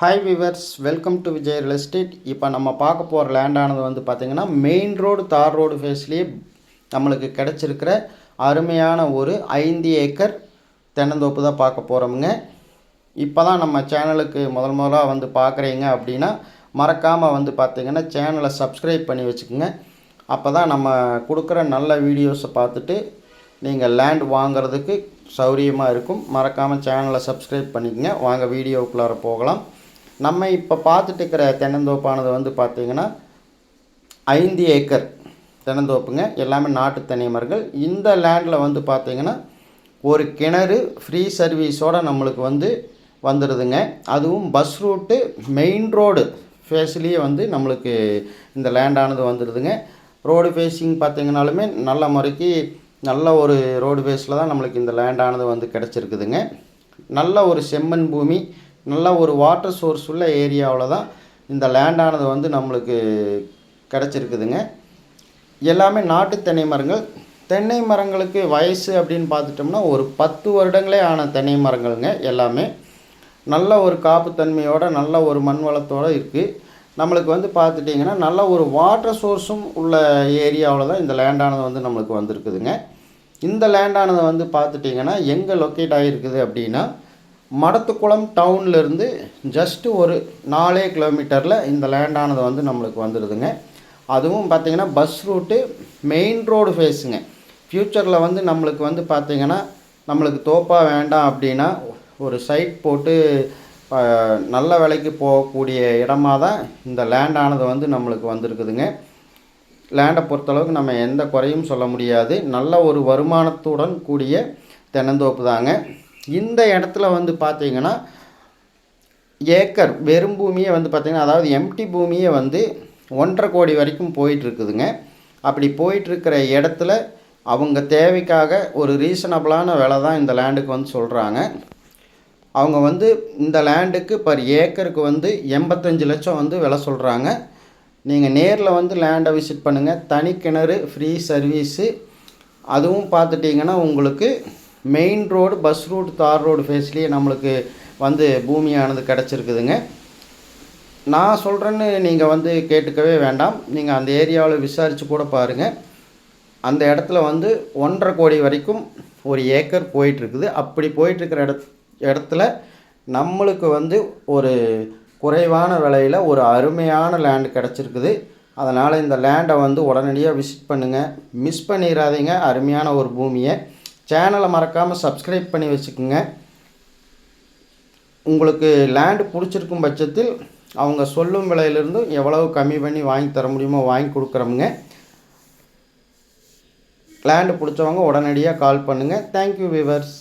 Hi viewers welcome to Vijay real estate இப்போ நம்ம பார்க்க போகிற லேண்டானது வந்து பார்த்திங்கன்னா மெயின் ரோடு தார் ரோடு ஃபேஸ்லேயே நம்மளுக்கு கிடச்சிருக்கிற அருமையான ஒரு ஐந்து ஏக்கர் தென்னந்தோப்பு தான் பார்க்க போகிறோமுங்க இப்போ தான் நம்ம சேனலுக்கு முதல் முதலாக வந்து பார்க்குறீங்க அப்படின்னா மறக்காமல் வந்து பார்த்திங்கன்னா சேனலை சப்ஸ்கிரைப் பண்ணி வச்சுக்கோங்க. அப்போ தான் நம்ம கொடுக்குற நல்ல வீடியோஸை பார்த்துட்டு நீங்கள் லேண்ட் வாங்கிறதுக்கு சௌரியமாக இருக்கும். மறக்காமல் சேனலை சப்ஸ்கிரைப் பண்ணிக்கங்க. வாங்க வீடியோக்குள்ளார போகலாம். நம்ம இப்போ பார்த்துட்டு இருக்கிற தென்னந்தோப்பானது வந்து பார்த்திங்கன்னா ஐந்து ஏக்கர் தென்னந்தோப்புங்க. எல்லாமே நாட்டு தனி மரங்கள் இந்த லேண்டில் வந்து பார்த்திங்கன்னா ஒரு கிணறு ஃப்ரீ சர்வீஸோடு நம்மளுக்கு வந்து வந்துடுதுங்க அதுவும் பஸ் ரூட்டு மெயின் ரோடு ஃபேஸ்லேயே வந்து நம்மளுக்கு இந்த லேண்டானது வந்துடுதுங்க ரோடு ஃபேஸிங் பார்த்திங்கனாலுமே நல்ல முறைக்கு நல்ல ஒரு ரோடு ஃபேஸில் தான் நம்மளுக்கு இந்த லேண்டானது வந்து கிடச்சிருக்குதுங்க. நல்ல ஒரு செம்மண் பூமி நல்ல ஒரு வாட்டர் சோர்ஸ் உள்ள ஏரியாவில் தான் இந்த லேண்டானது வந்து நம்மளுக்கு கிடச்சிருக்குதுங்க. எல்லாமே நாட்டு தென்னை மரங்கள். தென்னை மரங்களுக்கு வயசு அப்படின்னு பார்த்துட்டோம்னா ஒரு பத்து வருடங்களே ஆன தென்னை மரங்கள்ங்க எல்லாமே. நல்ல ஒரு காப்புத்தன்மையோட நல்ல ஒரு மண் வளத்தோடு இருக்குது நம்மளுக்கு வந்து பார்த்துட்டிங்கன்னா நல்ல ஒரு வாட்டர் சோர்ஸும் உள்ள ஏரியாவில் தான் இந்த லேண்டானது வந்து நம்மளுக்கு வந்திருக்குதுங்க. இந்த லேண்டானது வந்து பார்த்துட்டிங்கன்னா எங்கே லொக்கேட் ஆகிருக்குது அப்படின்னா மடத்துக்குளம் டவுன்லேருந்து ஜஸ்ட்டு ஒரு நாலே கிலோமீட்டரில் இந்த லேண்டானது வந்து நம்மளுக்கு வந்துடுதுங்க அதுவும் பார்த்திங்கன்னா பஸ் ரூட்டு மெயின் ரோடு ஃபேஸுங்க ஃப்யூச்சரில் வந்து நம்மளுக்கு வந்து பார்த்திங்கன்னா நம்மளுக்கு தோப்பாக வேண்டாம் அப்படின்னா ஒரு சைட் போட்டு நல்ல விலைக்கு போகக்கூடிய இடமாக தான் இந்த லேண்டானது வந்து நம்மளுக்கு வந்திருக்குதுங்க. லேண்டை பொறுத்தளவுக்கு நம்ம எந்த குறையும் சொல்ல முடியாது. நல்ல ஒரு வருமானத்துடன் கூடிய தென்னந்தோப்பு தாங்க இந்த இடத்துல வந்து பார்த்தீங்கன்னா ஏக்கர் வெறும் பூமியே வந்து பார்த்திங்கன்னா அதாவது எம்டி பூமியே வந்து ஒன்றரை கோடி வரைக்கும் போயிட்டுருக்குதுங்க. அப்படி போயிட்டுருக்கிற இடத்துல அவங்க தேவைக்காக ஒரு ரீசனபிளான விலை தான் இந்த லேண்டுக்கு வந்து சொல்கிறாங்க அவங்க வந்து இந்த லேண்டுக்கு பர் ஏக்கருக்கு வந்து எண்பத்தஞ்சு லட்சம் வந்து விலை சொல்கிறாங்க நீங்கள் நேரில் வந்து லேண்டை விசிட் பண்ணுங்கள் தனி கிணறு ஃப்ரீ சர்வீஸு அதுவும் பார்த்துட்டிங்கன்னா உங்களுக்கு மெயின் ரோடு பஸ் ரூட் தார் ரோடு ஃபேஸ்லேயே நம்மளுக்கு வந்து பூமியானது கிடச்சிருக்குதுங்க. நான் சொல்கிறேன்னு நீங்கள் வந்து கேட்டுக்கவே வேண்டாம். நீங்கள் அந்த ஏரியாவில் விசாரித்து கூட பாருங்கள் அந்த இடத்துல வந்து ஒன்றரை கோடி வரைக்கும் ஒரு ஏக்கர் போயிட்டுருக்குது. அப்படி போயிட்டுருக்கிற இடத் இடத்துல நம்மளுக்கு வந்து ஒரு குறைவான விலையில் ஒரு அருமையான லேண்டு கிடச்சிருக்குது. அதனால் இந்த லேண்டை வந்து உடனடியாக விசிட் பண்ணுங்கள் மிஸ் பண்ணிடாதீங்க அருமையான ஒரு பூமியை. சேனலை மறக்காமல் சப்ஸ்கிரைப் பண்ணி வச்சுக்கோங்க. உங்களுக்கு லேண்டு பிடிச்சிருக்கும் பட்சத்தில் அவங்க சொல்லும் விலையிலிருந்து எவ்வளவு கம்மி பண்ணி வாங்கி தர முடியுமோ வாங்கி கொடுக்குறோமுங்க. லேண்டு பிடிச்சவங்க உடனடியாக கால் பண்ணுங்கள் தேங்க்யூ விவர்ஸ்